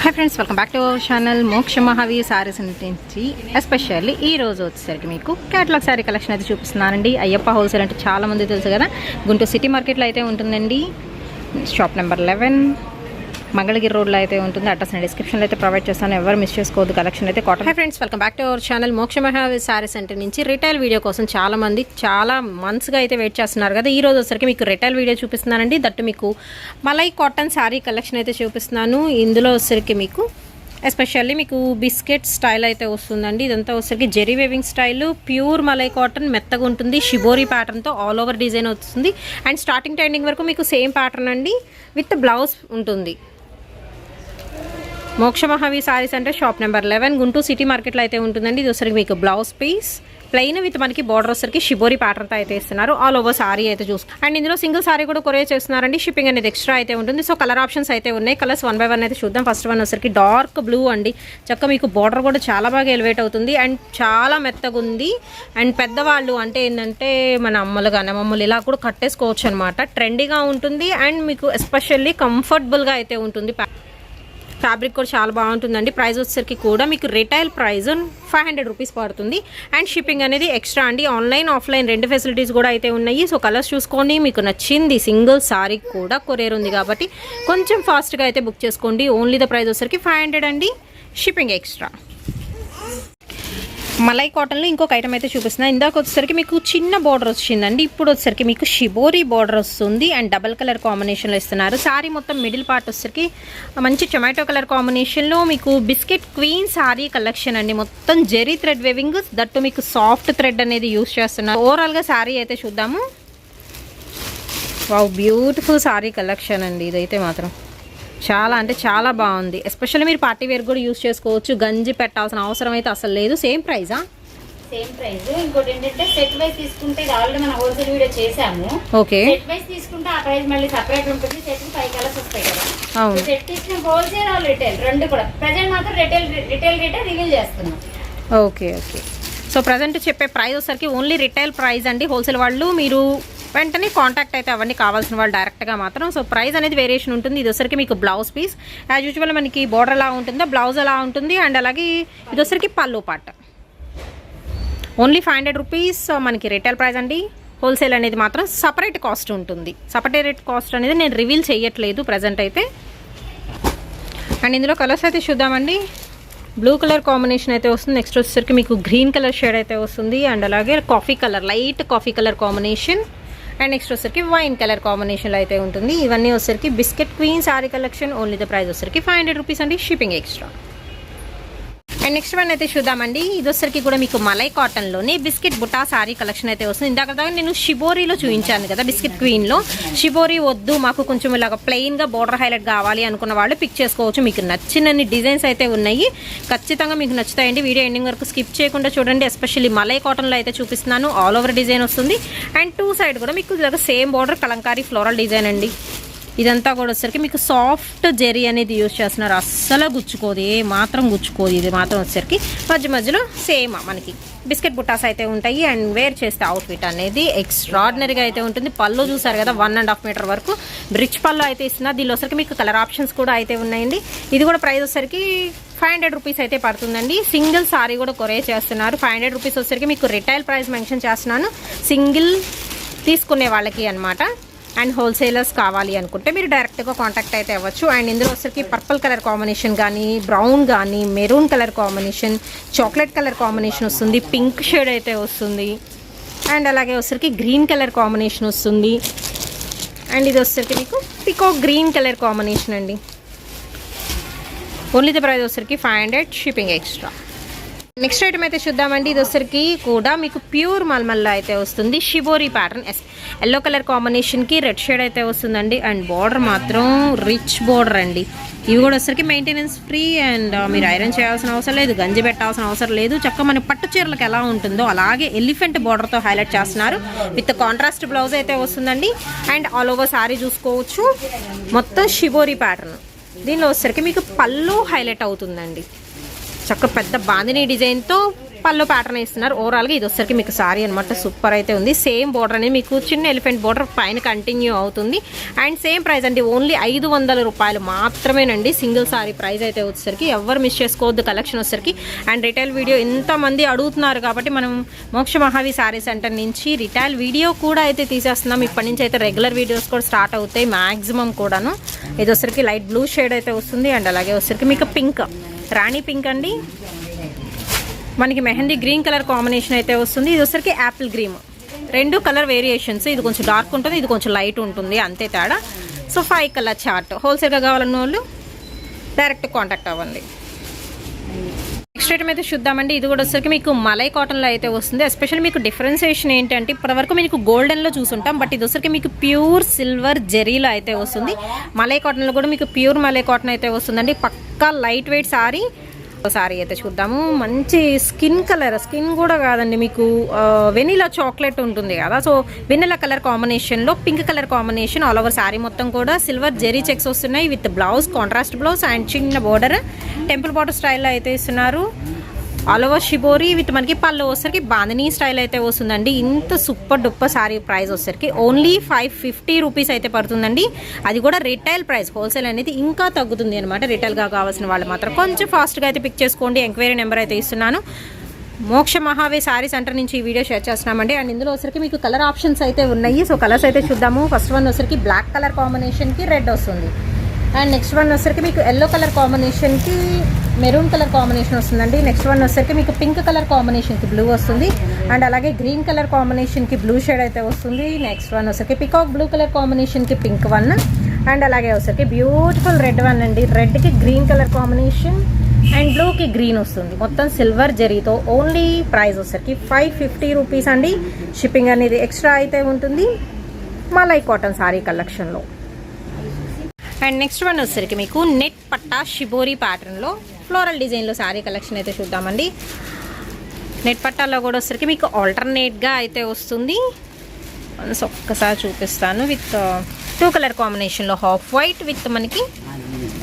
Hi friends welcome back to our channel Moksha Mahavi sarees నుంచి especially ఈ రోజు వచ్చేసరికి మీకు క్యాటలాగ్ శారీ కలెక్షన్ అయితే చూపిస్తున్నానండి అయ్యప్ప హోల్సేల్ అంటే చాలా మంది తెలుసు కదా గుంటూరు సిటీ మార్కెట్లో అయితే ఉంటుందండి షాప్ నెంబర్ లెవెన్ మంగళగిరి రోడ్లో అయితే ఉంటుంది. అడ్రస్ నేను డిస్క్రిప్షన్లో అయితే ప్రొవైడ్ చేస్తాను. ఎవరు మిస్ చేసుకోవద్దు. కలెక్షన్ అయితే cotton hi friends welcome back to our channel Moksha Mahavi saree centre నుంచి రిటైల్ వీడియో కోసం చాలా మంది చాలా మంత్స్గా అయితే వెయిట్ చేస్తున్నారు కదా. ఈ రోజు వచ్చరికి మీకు రిటైల్ వీడియో చూపిస్తున్నానండి. దట్టు మీకు మలై కాటన్ శారీ కలెక్షన్ అయితే చూపిస్తున్నాను. ఇందులో వచ్చరికి మీకు ఎస్పెషల్లీ మీకు బిస్కెట్ స్టైల్ అయితే వస్తుందండి. ఇదంతా వచ్చరికి zari weaving style pure malai cotton మెత్తగా ఉంటుంది. షిబోరీ ప్యాటర్న్తో ఆల్ ఓవర్ డిజైన్ వస్తుంది అండ్ స్టార్టింగ్ టైండింగ్ వరకు మీకు సేమ్ ప్యాటర్న్ అండి. విత్ బ్లౌజ్ ఉంటుంది. మోక్ష మహావి సారీస్ అంటే shop number eleven Guntur city మార్కెట్లో అయితే ఉంటుందండి. ఇది వచ్చరికి మీకు బ్లౌజ్ పీస్. ప్లెయిన్ విత్ మనకి బార్డర్ వచ్చరికి షిబోరి ప్యాటర్న్తో అయితే ఇస్తున్నారు. ఆల్ ఓవర్ సారీ అయితే చూసు అండ్ ఇందులో సింగిల్ సారీ కూడా కొరియర్ చేస్తున్నారండి. షిప్పింగ్ అనేది ఎక్స్ట్రా అయితే ఉంటుంది. సో కలర్ ఆప్షన్స్ అయితే ఉన్నాయి. కలర్స్ వన్ బై వన్ అయితే చూద్దాం. ఫస్ట్ వన్ వచ్చరికి డార్క్ బ్లూ అండి. చక్క మీకు బార్డర్ కూడా చాలా బాగా ఎలివేట్ అవుతుంది. అండ్ చాలా మెత్తగా ఉంది. అండ్ పెద్దవాళ్ళు అంటే ఏంటంటే మన అమ్మలు కానీ మమ్మల్ని ఇలా కూడా కట్టేసుకోవచ్చు అనమాట ట్రెండీగా ఉంటుంది. అండ్ మీకు ఎస్పెషల్లీ కంఫర్టబుల్గా అయితే ఉంటుంది. ఫ్యాబ్రిక్ కూడా చాలా బాగుంటుందండి. ప్రైస్ వచ్చేసరికి కూడా మీకు retail price five hundred rupees పడుతుంది. అండ్ షిప్పింగ్ అనేది ఎక్స్ట్రా అండి. ఆన్లైన్ ఆఫ్లైన్ రెండు ఫెసిలిటీస్ కూడా అయితే ఉన్నాయి. సో కలర్స్ చూసుకోండి. మీకు నచ్చింది సింగిల్ సారీ కూడా కొరియర్ ఉంది కాబట్టి కొంచెం ఫాస్ట్గా అయితే బుక్ చేసుకోండి. ఓన్లీ ద ప్రైస్ వచ్చేసరికి ఫైవ్ హండ్రెడ్ అండి. Shipping extra. మలై కాటన్లో ఇంకొక ఐటమ్ అయితే చూపిస్తున్నాను ఇందాక వచ్చేసరికి మీకు చిన్న బార్డర్ వచ్చిందండి. ఇప్పుడు వచ్చేసరికి మీకు షిబోరీ బార్డర్ వస్తుంది అండ్ డబల్ కలర్ కాంబినేషన్లో ఇస్తున్నారు. సారీ మొత్తం మిడిల్ పార్ట్ వచ్చేసరికి మంచి టొమాటో కలర్ కాంబినేషన్లో మీకు బిస్కెట్ క్వీన్ సారీ కలెక్షన్ అండి. మొత్తం జెరీ థ్రెడ్ వెవింగ్ దట్టు మీకు సాఫ్ట్ థ్రెడ్ అనేది యూస్ చేస్తున్నారు. ఓవరాల్గా సారీ అయితే చూద్దాము. వావ్ బ్యూటిఫుల్ సారీ కలెక్షన్ అండి. ఇదైతే మాత్రం. చాలా అంటే చాలా బాగుంది. ఎస్పెషల్లీ మీరు పార్టీ వేర్ కూడా యూస్ చేసుకోవచ్చు. గంజి పెట్టాల్సిన అవసరం అయితే అసలు లేదు. సేమ్ ప్రైజా సేమ్ ప్రైస్ ఇంకోటి ఏంటంటే సెట్ వైస్ తీసుకుంటే ఆల్రెడీ మనం హోల్సేల్ వీడియో చేసాము ఓకే సెట్ వైస్ తీసుకుంటే ఆ ప్రైస్ మళ్ళీ సపరేట్ ఉంటుంది. సెట్ ఫైవ్ కలర్స్ వస్తాయి కదా. అవును. సెట్ తీసుకున్న హోల్సేల్ ఆర్ రిటైల్ రెండు కూడా. ప్రజెంట్ మాత్రం రిటైల్ రిటైల్ రేటే రివీల్ చేస్తున్నాం. ఓకే ఓకే సో ప్రజెంట్ చెప్పే ప్రైస్ వచ్చరికి ఓన్లీ రిటైల్ ప్రైస్ అండి. హోల్సేల్ వాళ్ళు మీరు వెంటనే కాంటాక్ట్ అయితే అవ్వండి కావాల్సిన వాళ్ళు డైరెక్ట్గా మాత్రం. సో ప్రైస్ అనేది వేరియేషన్ ఉంటుంది. ఇది వచ్చరికి మీకు బ్లౌజ్ పీస్ యాజ్ యూజువల్ మనకి బోర్డర్ ఎలా ఉంటుందో? బ్లౌజ్ ఎలా ఉంటుంది. అండ్ అలాగే ఇది వచ్చరికి పళ్ళు పాట ఓన్లీ ఫైవ్ హండ్రెడ్ రూపీస్ మనకి రిటైల్ ప్రైస్ అండి. హోల్సేల్ అనేది మాత్రం సపరేట్ కాస్ట్ ఉంటుంది. సపరేట్ కాస్ట్ అనేది నేను రివీల్ చేయట్లేదు ప్రజెంట్ అయితే. అండ్ ఇందులో కలర్స్ అయితే చూద్దామండి. బ్లూ కలర్ కాంబినేషన్ అయితే వస్తుంది. నెక్స్ట్ వచ్చేసరికి మీకు గ్రీన్ కలర్ షేడ్ అయితే వస్తుంది. అండ్ అలాగే coffee colour light coffee colour combination and next వచ్చరికి వైన్ కలర్ కాంబినేషన్లో అయితే ఉంటుంది. ఇవన్నీ వచ్చరికి biscuit queen sari collection only the price వచ్చరికి ఫైవ్ హండ్రెడ్ రూపీస్ అండి. Shipping extra and next one అయితే చూద్దామండి. ఇది వచ్చరికి కూడా మీకు మలై కాటన్లోనే బిస్కెట్ బుటా సారీ కలెక్షన్ అయితే వస్తుంది. ఇందాక దాకా నేను షిబోరీలో చూపించాను కదా బిస్కెట్ క్వీన్లో షిబోరీ వద్దు మాకు కొంచెం ఇలాగ ప్లెయిన్గా బోర్డర్ హైలైట్ కావాలి అనుకున్న వాళ్ళు పిక్ చేసుకోవచ్చు. మీకు నచ్చినన్ని డిజైన్స్ అయితే ఉన్నాయి. ఖచ్చితంగా మీకు నచ్చుతాయండి. వీడియో ఎండింగ్ వరకు స్కిప్ చేయకుండా చూడండి. ఎస్పెషల్లీ మలై కాటన్లో అయితే చూపిస్తున్నాను. ఆల్ ఓవర్ డిజైన్ వస్తుంది. అండ్ టూ సైడ్ కూడా మీకు ఇలాగ same border kalamkari floral design అండి. ఇదంతా కూడా వచ్చేసరికి మీకు సాఫ్ట్ జెరీ అనేది యూజ్ చేస్తున్నారు. అస్సలు గుచ్చుకోదు. ఏ మాత్రం గుచ్చుకోదు. ఇది మాత్రం వచ్చేసరికి మధ్య మధ్యలో సేమ్ మనకి. బిస్కెట్ బుట్టాస్ అయితే ఉంటాయి. అండ్ వేర్ చేస్తే అవుట్ఫిట్ అనేది ఎక్స్ట్రాడినరీగా అయితే ఉంటుంది. పళ్ళు చూసారు కదా వన్ అండ్ హాఫ్ మీటర్ వరకు. బ్రిడ్జ్ పళ్ళు అయితే ఇస్తున్నారు. దీనిలో వచ్చరికి మీకు కలర్ ఆప్షన్స్ కూడా అయితే ఉన్నాయండి. ఇది కూడా ప్రైస్ వచ్చేసరికి ఫైవ్ హండ్రెడ్ రూపీస్ అయితే పడుతుందండి. సింగిల్ సారీ కూడా కొరే చేస్తున్నారు. ఫైవ్ హండ్రెడ్ రూపీస్ వచ్చేసరికి మీకు రిటైల్ ప్రైస్ మెన్షన్ చేస్తున్నాను. సింగిల్ తీసుకునే వాళ్ళకి అనమాట అండ్ హోల్సేలర్స్ కావాలి అనుకుంటే మీరు డైరెక్ట్గా కాంటాక్ట్ అయితే అవ్వచ్చు. అండ్ ఇందులో వచ్చరికి పర్పుల్ కలర్ కాంబినేషన్ కానీ బ్రౌన్ కానీ maroon colour combination chocolate colour combination వస్తుంది పింక్ షేడ్ అయితే వస్తుంది. అండ్ అలాగే వచ్చరికి గ్రీన్ కలర్ కాంబినేషన్ వస్తుంది. అండ్ ఇది వచ్చరికి మీకు పికో గ్రీన్ కలర్ కాంబినేషన్ అండి. ఓన్లీ ద ప్రైస్ వచ్చరికి five hundred shipping extra next item అయితే చూద్దామండి. ఇది వచ్చరికి కూడా మీకు ప్యూర్ మల్మల్లో అయితే వస్తుంది. షిబోరి ప్యాటర్న్ ఎస్ ఎల్లో కలర్ కాంబినేషన్కి రెడ్ షేడ్ అయితే వస్తుందండి. అండ్ బార్డర్ మాత్రం రిచ్ బార్డర్ అండి. ఇవి కూడా వచ్చరికి మెయింటెనెన్స్ ఫ్రీ అండ్ మీరు ఐరన్ చేయాల్సిన అవసరం లేదు. గంజి పెట్టాల్సిన అవసరం లేదు. చక్క మన పట్టు చీరలకు ఎలా ఉంటుందో అలాగే ఎలిఫెంట్ బార్డర్తో హైలైట్ చేస్తున్నారు. విత్ కాంట్రాస్ట్ బ్లౌజ్ అయితే వస్తుందండి. అండ్ ఆల్ ఓవర్ సారీ చూసుకోవచ్చు. మొత్తం షిబోరి ప్యాటర్న్ దీనిలో వచ్చరికి మీకు పళ్ళు హైలైట్ అవుతుందండి. చక్క పెద్ద బాందిని డిజైన్తో పళ్ళు ప్యాటర్న్ ఇస్తున్నారు ఓవరాల్గా ఇది వచ్చరికి మీకు సారీ అనమాట సూపర్ అయితే ఉంది. సేమ్ బోర్డర్ అనేది మీకు చిన్న ఎలిఫెంట్ బోర్డర్ పైన కంటిన్యూ అవుతుంది. అండ్ సేమ్ ప్రైస్ అండి. ఓన్లీ ఐదు వందల రూపాయలు మాత్రమేనండి. సింగిల్ సారీ ప్రైస్ అయితే వచ్చేసరికి ఎవరు మిస్ చేసుకోవద్దు కలెక్షన్ వచ్చేసరికి. అండ్ రిటైల్ వీడియో ఎంతమంది అడుగుతున్నారు కాబట్టి మనం మోక్ష మహావి సారీ సెంటర్ నుంచి రిటైల్ వీడియో కూడా అయితే తీసేస్తున్నాం. ఇప్పటి నుంచి అయితే రెగ్యులర్ వీడియోస్ కూడా స్టార్ట్ అవుతాయి మ్యాక్సిమం కూడాను. ఇది వచ్చరికి లైట్ బ్లూ షేడ్ అయితే వస్తుంది. అండ్ అలాగే వచ్చరికి మీకు పింక్ రాణి పింక్ అండి. మనకి మెహందీ గ్రీన్ కలర్ కాంబినేషన్ అయితే వస్తుంది. ఇది వచ్చరికి యాపిల్ గ్రీన్. రెండు కలర్ వేరియేషన్స్. ఇది కొంచెం డార్క్ ఉంటుంది ఇది కొంచెం లైట్ ఉంటుంది అంతే తేడా. So five colour chart. హోల్సేల్గా కావాలన్న వాళ్ళు డైరెక్ట్ కాంటాక్ట్ అవ్వండి. నెక్స్ట్ ఐటమ్ అయితే చూద్దామండి. ఇది కూడా వచ్చరికి మీకు మలై కాటన్లో అయితే వస్తుంది. ఎస్పెషల్ మీకు డిఫరెన్సియేషన్ ఏంటంటే ఇప్పటివరకు మీకు గోల్డెన్లో చూసుంటాం. బట్ ఇది వచ్చరికి మీకు ప్యూర్ సిల్వర్ జెరీలో అయితే వస్తుంది. మలై కాటన్లో కూడా మీకు ప్యూర్ మలై కాటన్ అయితే వస్తుందండి. పక్కా లైట్ వెయిట్ సారీ సారీ అయితే చూద్దాము. మంచి స్కిన్ కలర్ స్కిన్ కూడా కాదండి మీకు వెనీలా చాక్లెట్ ఉంటుంది కదా. సో వెనీలా కలర్ కాంబినేషన్లో pink colour combination all over saree మొత్తం కూడా సిల్వర్ జెరీ చెక్స్ వస్తున్నాయి with blouse contrast blouse and చిన్న బోర్డర్ టెంపుల్ బాటర్ స్టైల్లో అయితే ఇస్తున్నారు. ఆల్ ఓవర్ షిబోరి విత్ మనకి పళ్ళు వచ్చేసరికి బాందినీ స్టైల్ అయితే వస్తుందండి. ఇంత సూపర్ డొప్ప శారీ ప్రైస్ వచ్చేసరికి ఓన్లీ ఫైవ్ ఫిఫ్టీ రూపీస్ అయితే పడుతుందండి. అది కూడా రిటైల్ ప్రైస్ హోల్సేల్ అనేది ఇంకా తగ్గుతుంది అనమాట రిటైల్గా కావాల్సిన వాళ్ళు మాత్రం కొంచెం ఫాస్ట్గా అయితే పిక్ చేసుకోండి. ఎంక్వైరీ నెంబర్ అయితే ఇస్తున్నాను. మోక్ష మహావే శారీ సెంటర్ నుంచి ఈ వీడియో షేర్ చేస్తున్నామండి. అండ్ ఇందులో వచ్చరికి మీకు కలర్ ఆప్షన్స్ అయితే ఉన్నాయి. సో కలర్స్ అయితే చూద్దాము. ఫస్ట్ వన్ వచ్చరికి బ్లాక్ కలర్ కాంబినేషన్కి రెడ్ వస్తుంది. అండ్ నెక్స్ట్ వన్ వచ్చేసరికి మీకు ఎల్లో కలర్ కాంబినేషన్కి మెరూన్ కలర్ కాంబినేషన్ వస్తుందండి. నెక్స్ట్ వన్ వచ్చేసరికి మీకు పింక్ కలర్ కాంబినేషన్కి బ్లూ వస్తుంది. అండ్ అలాగే గ్రీన్ కలర్ కాంబినేషన్కి బ్లూ షేడ్ అయితే వస్తుంది. నెక్స్ట్ వన్ వచ్చరికి పికాక్ బ్లూ కలర్ కాంబినేషన్కి పింక్ వన్ అండ్ అలాగే వచ్చరికి బ్యూటిఫుల్ రెడ్ వన్ అండి. రెడ్కి గ్రీన్ కలర్ కాంబినేషన్ అండ్ బ్లూకి గ్రీన్ వస్తుంది. మొత్తం సిల్వర్ జరీతో ఓన్లీ ప్రైస్ వచ్చరికి ఫైవ్ ఫిఫ్టీ రూపీస్ అండి. షిప్పింగ్ అనేది ఎక్స్ట్రా అయితే ఉంటుంది. మలై కాటన్ సారీ కలెక్షన్లో అండ్ నెక్స్ట్ వన్ వచ్చేసరికి మీకు నెట్ పట్టా షిబోరీ ప్యాటర్న్లో ఫ్లోరల్ డిజైన్లో శారీ కలెక్షన్ అయితే చూద్దామండి. నెట్ పట్టాలో కూడా వచ్చేసరికి మీకు ఆల్టర్నేట్గా అయితే వస్తుంది. వన్స్ ఒక్కసారి చూపిస్తాను. విత్ టూ కలర్ కాంబినేషన్లో హాఫ్ వైట్ విత్ మనకి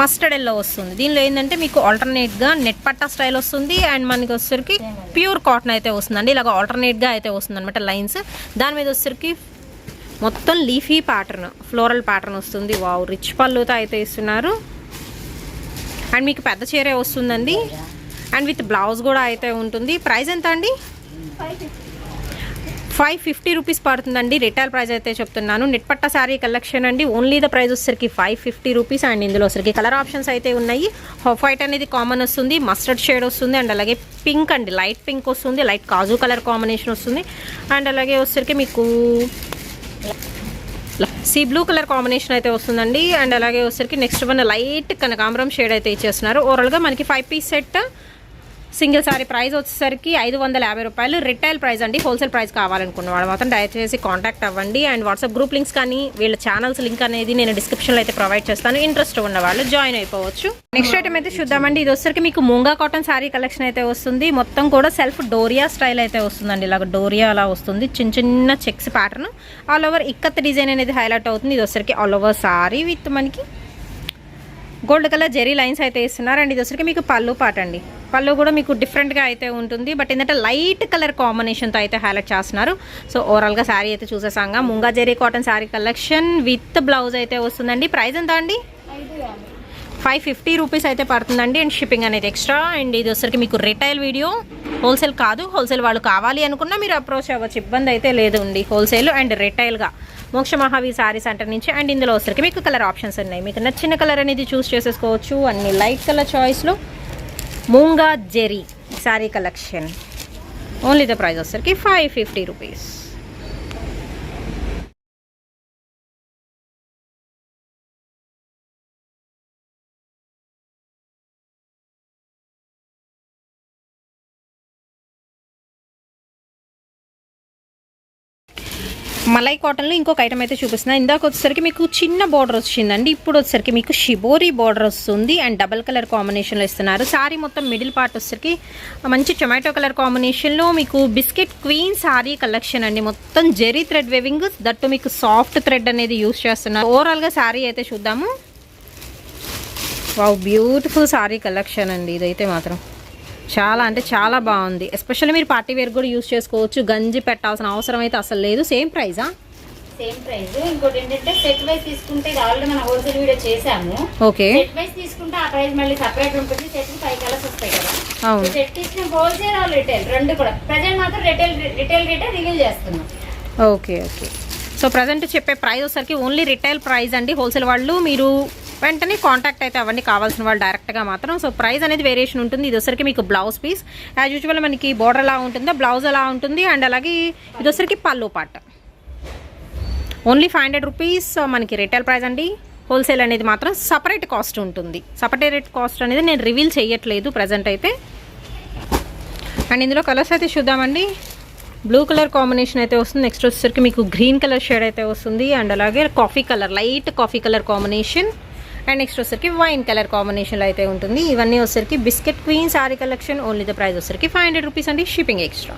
మస్టర్డ్ ఎల్లో వస్తుంది. దీనిలో ఏంటంటే మీకు ఆల్టర్నేట్గా నెట్ పట్టా స్టైల్ వస్తుంది. అండ్ మనకి వచ్చరికి ప్యూర్ కాటన్ అయితే వస్తుందండి. ఇలాగ ఆల్టర్నేట్గా అయితే వస్తుంది అనమాట లైన్స్ దాని మీద వచ్చరికి మొత్తం లీఫీ ప్యాటర్న్ ఫ్లోరల్ ప్యాటర్న్ వస్తుంది. వావ్ రిచ్ పళ్ళుతో అయితే ఇస్తున్నారు అండ్ మీకు పెద్ద చీరే వస్తుందండి. అండ్ విత్ బ్లౌజ్ కూడా అయితే ఉంటుంది. ప్రైస్ ఎంత అండి? ఫైవ్ ఫిఫ్టీ రూపీస్ పడుతుందండి. రిటైల్ ప్రైస్ అయితే చెప్తున్నాను. నెట్ పట్ట శారీ కలెక్షన్ అండి. ఓన్లీ ద ప్రైస్ వచ్చేసరికి ఫైవ్ ఫిఫ్టీ రూపీస్. అండ్ ఇందులో వచ్చరికి కలర్ ఆప్షన్స్ అయితే ఉన్నాయి. హాఫ్ వైట్ అనేది కామన్ వస్తుంది. మస్టర్డ్ షేడ్ వస్తుంది. అండ్ అలాగే పింక్ అండి. లైట్ పింక్ వస్తుంది. లైట్ కాజు కలర్ కాంబినేషన్ వస్తుంది. అండ్ అలాగే వచ్చరికి మీకు సీ బ్లూ కలర్ కాంబినేషన్ అయితే వస్తుందండి. అండ్ అలాగే వచ్చేసరికి నెక్స్ట్ వన్ లైట్ కనకాంబరం షేడ్ అయితే ఇచ్చేస్తున్నారు. ఓవరాల్గా మనకి five piece set single saree price వచ్చేసరికి ఐదు వందల యాభై రూపాయలు. రిటైల్ ప్రైస్ అండి. హోల్సేల్ ప్రైస్ కావాలనుకున్న వాళ్ళు మాత్రం దయచేసి కాంటాక్ట్ అవ్వండి. అండ్ వాట్సాప్ గ్రూప్ లింక్స్ కానీ వీళ్ళ ఛానల్స్ లింక్ అనేది నేను డిస్క్రిప్షన్లో అయితే ప్రొవైడ్ చేస్తాను. ఇంట్రెస్ట్ ఉన్న వాళ్ళు జాయిన్ అయిపోవచ్చు. నెక్స్ట్ ఐటమ్ అయితే చూద్దామండి. ఇది వచ్చేసరికి మీకు ముంగా కాటన్ శారీ కలెక్షన్ అయితే వస్తుంది. మొత్తం కూడా సెల్ఫ్ డోరియా స్టైల్ అయితే వస్తుందండి. ఇలాగ డోరియా అలా వస్తుంది. చిన్న చిన్న checks pattern all over ikat design అనేది హైలైట్ అవుతుంది. ఇది వచ్చేసరికి ఆల్ ఓవర్ సారీ విత్ మనకి గోల్డ్ కలర్ జెరీ లైన్స్ అయితే ఇస్తున్నారు అండ్ ఇది వచ్చరికి మీకు పళ్ళు పాట అండి. పళ్ళు కూడా మీకు డిఫరెంట్గా అయితే ఉంటుంది. బట్ ఏంటంటే లైట్ కలర్ కాంబినేషన్తో అయితే హైలైట్ చేస్తున్నారు. సో ఓవరాల్గా శారీ అయితే చూసేసాంగా. Munga zari cotton saree collection with blouse అయితే వస్తుందండి. ప్రైస్ ఎంత అండి? ఫైవ్ ఫిఫ్టీ రూపీస్ అయితే పడుతుందండి. అండ్ షిప్పింగ్ అనేది ఎక్స్ట్రా అండ్ ఇది వచ్చరికి మీకు రిటైల్ వీడియో హోల్సేల్ కాదు. హోల్సేల్ వాళ్ళు కావాలి అనుకున్నా మీరు అప్రోచ్ అవ్వచ్చు. ఇబ్బంది అయితే లేదు అండి. హోల్సేల్ అండ్ రిటైల్గా మోక్ష మహావీర్ సారీ సెంటర్ నుంచి అండ్ ఇందులో వచ్చరికి మీకు కలర్ ఆప్షన్స్ ఉన్నాయి. మీకు నచ్చిన కలర్ అనేది చూస్ చేసేసుకోవచ్చు. అన్ని light colour చాయిస్లో Moonga zari saree collection. Only the price వచ్చరికి ఫైవ్ ఫిఫ్టీ రూపీస్ మలై కాటన్లో ఇంకొక ఐటమ్ అయితే చూపిస్తున్నా. ఇందాక వచ్చేసరికి మీకు చిన్న బార్డర్ వచ్చిందండి. ఇప్పుడు వచ్చేసరికి మీకు షిబోరి బార్డర్ వస్తుంది అండ్ డబల్ కలర్ కాంబినేషన్లో ఇస్తున్నారు. సారీ మొత్తం మిడిల్ పార్ట్ వచ్చేసరికి మంచి టొమాటో కలర్ కాంబినేషన్లో మీకు బిస్కెట్ క్వీన్ సారీ కలెక్షన్ అండి. మొత్తం జెరీ థ్రెడ్ వేవింగ్ దట్టు మీకు సాఫ్ట్ థ్రెడ్ అనేది యూస్ చేస్తున్నారు. ఓవరాల్గా సారీ అయితే చూద్దాము. వావ్ బ్యూటిఫుల్ సారీ కలెక్షన్ అండి. ఇదైతే మాత్రం. చాలా అంటే చాలా బాగుంది. ఎస్పెషల్లీ మీరు పార్టీ వేర్ కూడా యూస్ చేసుకోవచ్చు. గంజి పెట్టాల్సిన అవసరం అయితే అసలు లేదు. సేమ్ ప్రైజా సేమ్ ప్రైస్ ఇంకోటి ఏంటంటే సెట్ వైస్ తీసుకుంటే ఇది ఆల్రెడీ మన హోల్సేల్ వీడియో చేసాము ఓకే సెట్ వైస్ తీసుకుంటే ఆ ప్రైస్ మళ్ళీ సపరేట్ ఉంటుంది. సెట్ ఫైవ్ కలర్స్ వస్తాయి కదా. అవును. సెట్ తీసుకున్న హోల్సేల్ ఆర్ రిటైల్ రెండు కూడా. ప్రజెంట్ మాత్రం రిటైల్ రిటైల్ రేటే రివీల్ చేస్తున్నాం. ఓకే ఓకే సో ప్రజెంట్ చెప్పే ప్రైస్ వచ్చరికి ఓన్లీ రిటైల్ ప్రైస్ అండి. హోల్సేల్ వాళ్ళు మీరు వెంటనే కాంటాక్ట్ అయితే అవన్నీ కావాల్సిన వాళ్ళు డైరెక్ట్గా మాత్రం. సో ప్రైస్ అనేది వేరియేషన్ ఉంటుంది. ఇది వచ్చరికి మీకు బ్లౌజ్ పీస్ యాజ్ యూజువల్ మనకి బోర్డర్ ఎలా ఉంటుందో బ్లౌజ్ ఎలా ఉంటుంది అండ్ అలాగే ఇది వచ్చరికి పళ్ళు పాట ఓన్లీ ఫైవ్ హండ్రెడ్ రూపీస్ మనకి రిటైల్ ప్రైస్ అండి. హోల్సేల్ అనేది మాత్రం సపరేట్ కాస్ట్ ఉంటుంది. సపరేట్ కాస్ట్ అనేది నేను రివీల్ చేయట్లేదు ప్రజెంట్ అయితే. అండ్ ఇందులో కలర్స్ అయితే చూద్దామండి. బ్లూ కలర్ కాంబినేషన్ అయితే వస్తుంది. నెక్స్ట్ వచ్చేసరికి మీకు గ్రీన్ కలర్ షేడ్ అయితే వస్తుంది. అండ్ అలాగే coffee colour light coffee colour combination and next వచ్చరికి వైన్ కలర్ కాంబినేషన్లో అయితే ఉంటుంది. ఇవన్నీ వచ్చేసరికి biscuit queen sari collection only the price వచ్చరికి ఫైవ్ హండ్రెడ్ రూపీస్ అండి. Shipping extra